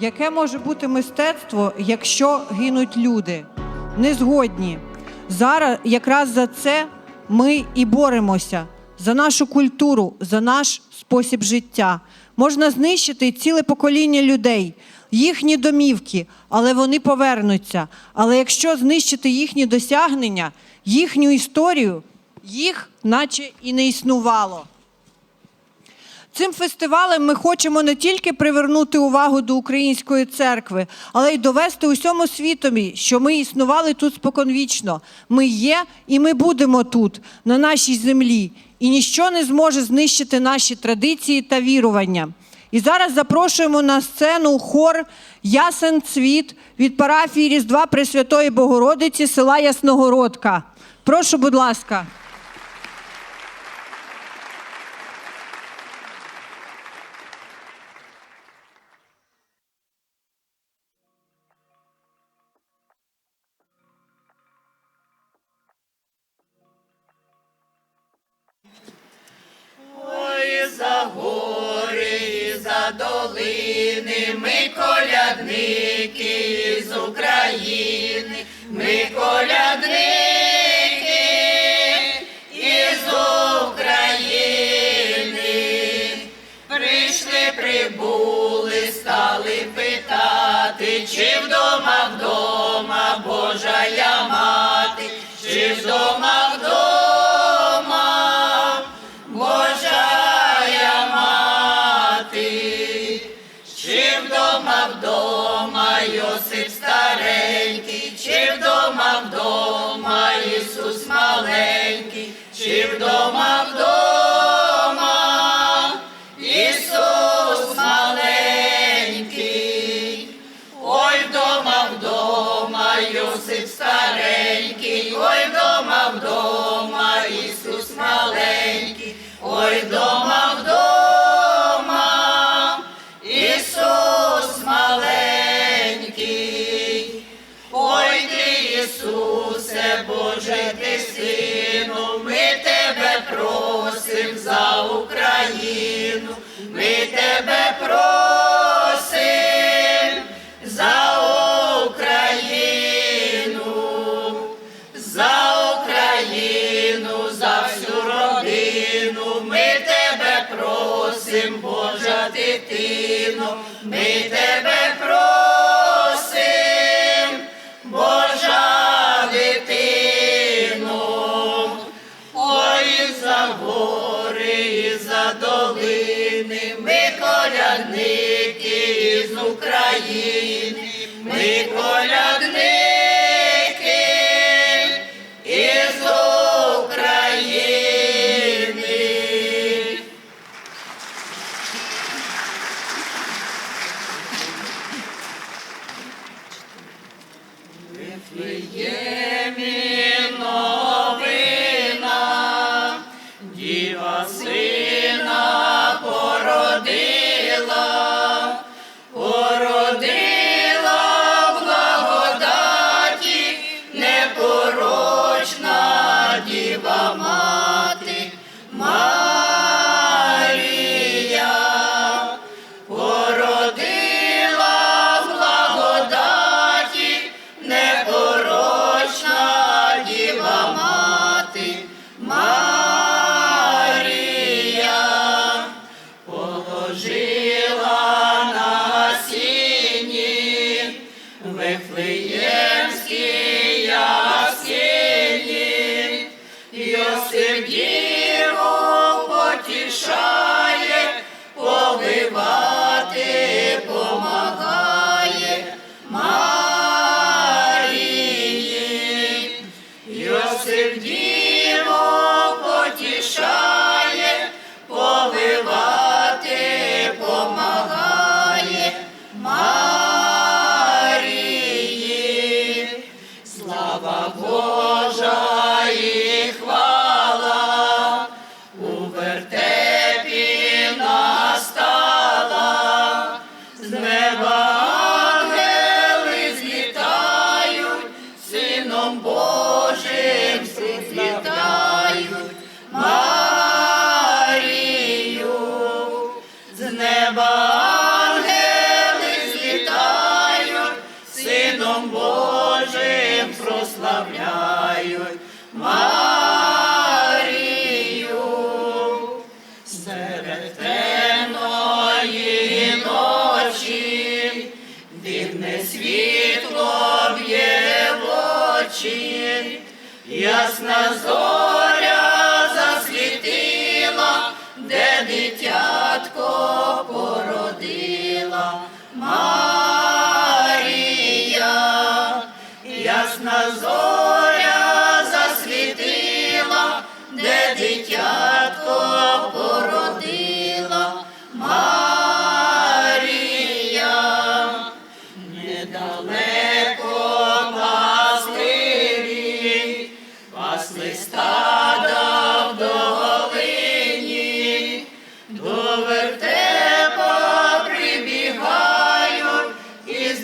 яке може бути мистецтво, якщо гинуть люди? Не згодні. Зараз якраз за це ми і боремося за нашу культуру, за наш спосіб життя. Можна знищити ціле покоління людей, їхні домівки, але вони повернуться. Але якщо знищити їхні досягнення, їхню історію, їх наче і не існувало. Цим фестивалем ми хочемо не тільки привернути увагу до української церкви, але й довести усьому світові, що ми існували тут споконвічно. Ми є і ми будемо тут, на нашій землі, і ніщо не зможе знищити наші традиції та вірування. І зараз запрошуємо на сцену хор Ясен Цвіт від парафії Різдва Пресвятої Богородиці села Ясногородка. Прошу, будь ласка. Долини, ми колядники з України, ми колядники із України. Прийшли, прибули, стали питати, чи вдома, вдома, Божа я маленький, чи вдома вдома Ісус маленький. Ой, вдома, вдома, Йосип старенький, ой, вдома, вдома, Ісус маленький, ой, вдома, вдома, Ісус маленький. Ой, ти, Ісусе, Боже, за Україну, ми тебе просим за Україну, за Україну, за всю родину, ми тебе просим, Божа дитино, ми тебе України, ми servir. Сином Божим прославляють Марію. Серед темної ночі дивне світло б'є в очі, ясна зоря засвітила, де дитятко породила Марія, зоря засвітила, де дитятко породила. Марія, недалеко пастирі, пасли стада в долині, до вертепа прибігають і з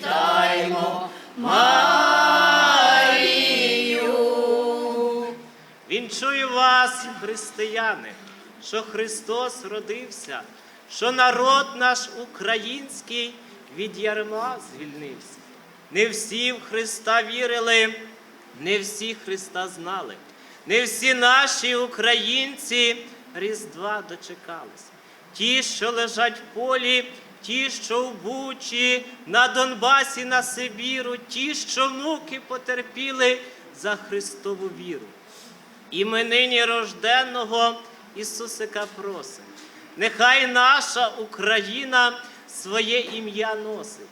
всіх вітаємо Марію. Вінчую вас, християни, що Христос родився, що народ наш український від ярма звільнився. Не всі в Христа вірили, не всі Христа знали, не всі наші українці Різдва дочекалися. Ті, що лежать в полі, ті, що в Бучі, на Донбасі, на Сибіру, ті, що внуки потерпіли за Христову віру. І ми нині рожденного Ісусика просимо. Нехай наша Україна своє ім'я носить,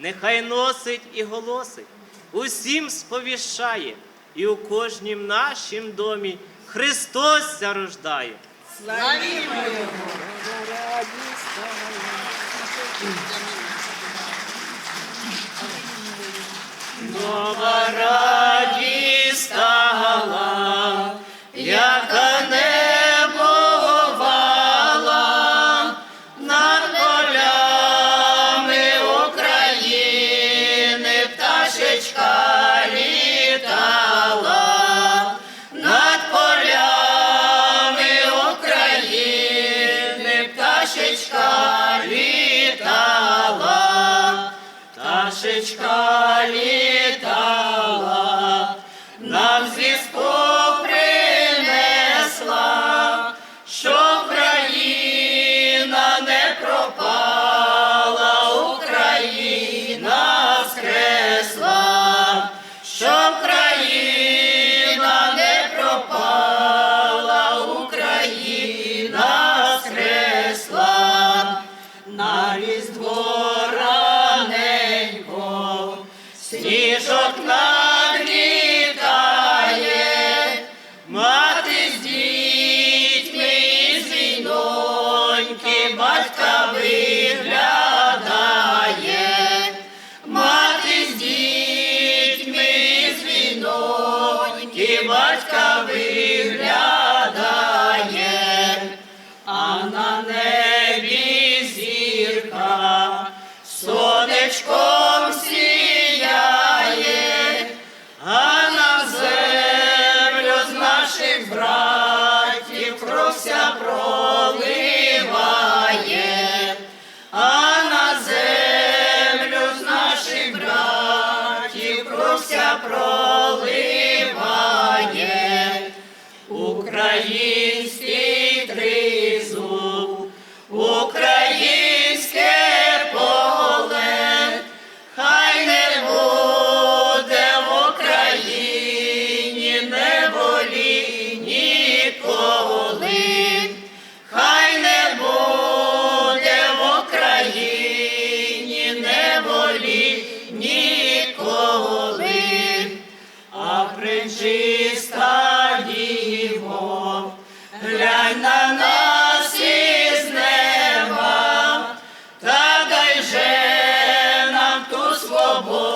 нехай носить і голосить, усім сповіщає, і у кожнім нашім домі Христос ся рождає. Нова радість Пташечка літала, війноньки батька виглядає, мати з дітьми з віноньки батька виглядає. А на небі зірка сонечком кровся проливає, а на землю з наших братів кровся проливає. Український Bravo!